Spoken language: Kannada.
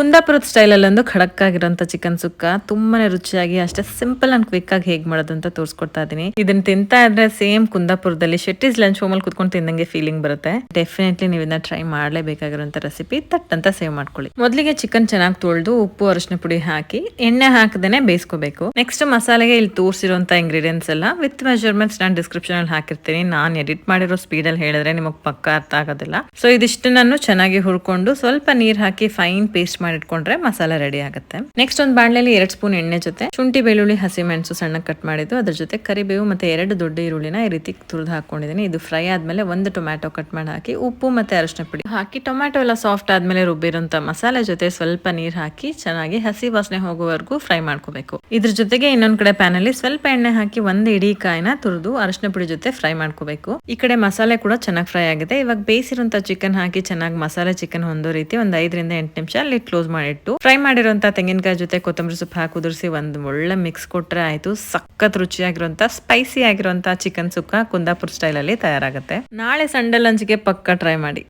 ಕುಂದಾಪುರದ ಸ್ಟೈಲಲ್ಲೊಂದು ಖಡಕ್ ಆಗಿರೋಂಥ ಚಿಕನ್ ಸುಕ್ಕ ತುಂಬಾನೇ ರುಚಿಯಾಗಿ, ಅಷ್ಟೇ ಸಿಂಪಲ್ ಅಂಡ್ ಕ್ವಿಕ್ ಆಗಿ ಹೇಗೆ ಮಾಡೋದು ಅಂತ ತೋರಿಸ್ಕೊಡ್ತಾ ಇದೀನಿ. ಇದನ್ನ ತಿಂತಾ ಇದ್ರೆ ಸೇಮ್ ಕುಂದಾಪುರದಲ್ಲಿ ಶೆಟ್ಟಿಸ್ ಲಂಚ್ ಹೋಮಲ್ಲಿ ಕುತ್ಕೊಂಡು ತಿಂದಂಗೆ ಫೀಲಿಂಗ್ ಬರುತ್ತೆ. ಡೆಫಿನೆಟ್ಲಿ ನೀವು ಇದನ್ನ ಟ್ರೈ ಮಾಡಲೇಬೇಕಾಗಿರೋಂಥ ರೆಸಿಪಿ ತಟ್ ಅಂತ ಸೇವ್ ಮಾಡ್ಕೊಳ್ಳಿ. ಮೊದಲಿಗೆ ಚಿಕನ್ ಚೆನ್ನಾಗಿ ತೊಳೆದು ಉಪ್ಪು, ಅರಶಿನ ಪುಡಿ ಹಾಕಿ ಎಣ್ಣೆ ಹಾಕದೇನೆ ಬೇಯಿಸ್ಕೋಬೇಕು. ನೆಕ್ಸ್ಟ್ ಮಸಾಲೆಗೆ ಇಲ್ಲಿ ತೋರಿಸಿರುವಂತ ಇಂಗ್ರೀಡಿಯೆಂಟ್ಸ್ ಎಲ್ಲ ವಿತ್ ಮೆಜರ್ಮೆಂಟ್ಸ್ ನಾನು ಡಿಸ್ಕ್ರಿಪ್ಷನ್ ಅಲ್ಲಿ ಹಾಕಿರ್ತೀನಿ. ನಾನು ಎಡಿಟ್ ಮಾಡಿರೋ ಸ್ಪೀಡ್ ಅಲ್ಲಿ ಹೇಳಿದ್ರೆ ನಿಮಗೆ ಪಕ್ಕ ಅರ್ಥ ಆಗೋದಿಲ್ಲ. ಸೊ ಇದಿಷ್ಟನ್ನು ಚೆನ್ನಾಗಿ ಹುರ್ಕೊಂಡು ಸ್ವಲ್ಪ ನೀರ್ ಹಾಕಿ ಫೈನ್ ಪೇಸ್ಟ್ ಮಾಡಿಟ್ಕೊಂಡ್ರೆ ಮಸಾಲೆ ರೆಡಿ ಆಗುತ್ತೆ. ನೆಕ್ಸ್ಟ್ ಒಂದು ಬಾಣಲೆಯಲ್ಲಿ ಎರಡು ಸ್ಪೂನ್ ಎಣ್ಣೆ ಜೊತೆ, ಶುಂಠಿ, ಬೆಳ್ಳುಳ್ಳಿ ಹಸಿಮೆಣಸು ಸಣ್ಣ ಕಟ್ ಮಾಡಿದ್ದು, ಅದ್ರ ಜೊತೆ ಕರಿಬೇವು ಮತ್ತೆ ಎರಡು ದೊಡ್ಡ ಈರುಳ್ಳಿನ ಈ ರೀತಿ ತುರಿದು ಹಾಕೊಂಡಿದ್ದೀನಿ ಇದು ಫ್ರೈ ಆದ್ಮೇಲೆ ಒಂದು ಟೊಮ್ಯಾಟೊ ಕಟ್ ಮಾಡಿ ಹಾಕಿ, ಉಪ್ಪು ಮತ್ತೆ ಅರಶಿನ ಪುಡಿ ಹಾಕಿ ಟೊಮ್ಯಾಟೊ ಎಲ್ಲ ಸಾಫ್ಟ್ ಆದ್ಮೇಲೆ ರುಬ್ಬಿರೋಂಥ ಮಸಾಲೆ ಜೊತೆ ಸ್ವಲ್ಪ ನೀರ್ ಹಾಕಿ, ಚೆನ್ನಾಗಿ ಹಸಿ ವಾಸನೆ ಹೋಗುವವರೆಗೂ ಫ್ರೈ ಮಾಡ್ಕೋಬೇಕು. ಇದ್ರ ಜೊತೆಗೆ ಇನ್ನೊಂದ್ ಕಡೆ ಪ್ಯಾನ್ ಅಲ್ಲಿ ಸ್ವಲ್ಪ ಎಣ್ಣೆ ಹಾಕಿ ಒಂದು ಇಡೀ ಕಾಯಿನ ತುರಿದು ಅರಶಿನ ಪುಡಿ ಜೊತೆ ಫ್ರೈ ಮಾಡ್ಕೋಬೇಕು. ಈ ಕಡೆ ಮಸಾಲೆ ಕೂಡ ಚೆನ್ನಾಗಿ ಫ್ರೈ ಆಗಿದೆ. ಇವಾಗ ಬೇಯಿಸಿರುವಂತ ಚಿಕನ್ ಹಾಕಿ ಚೆನ್ನಾಗಿ ಮಸಾಲೆ ಚಿಕನ್ ಹೊಂದೋ ರೀತಿ ಒಂದ್ ಐದರಿಂದ ಎಂಟು ನಿಮಿಷ ಅಲ್ಲಿ ಕ್ಲೋಸ್ ಮಾಡಿಟ್ಟು ಫ್ರೈ ಮಾಡಿರುವಂತ ತೆಂಗಿನಕಾಯಿ ಜೊತೆ ಕೊತ್ತಂಬರಿ ಸೊಪ್ಪು ಹಾಕಿ ಉದುರಿಸಿ ಒಂದು ಒಳ್ಳೆ ಮಿಕ್ಸ್ ಕೊಟ್ರೆ ಆಯ್ತು. ಸಖತ್ ರುಚಿಯಾಗಿರುವಂತ ಸ್ಪೈಸಿ ಆಗಿರುವಂತ ಚಿಕನ್ ಸುಕ್ಕ ಕುಂದಾಪುರ್ ಸ್ಟೈಲ್ ಅಲ್ಲಿ ತಯಾರಾಗುತ್ತೆ. ನಾಳೆ ಸಂಡೆ ಲಂಚ್ಗೆ ಪಕ್ಕ ಟ್ರೈ ಮಾಡಿ.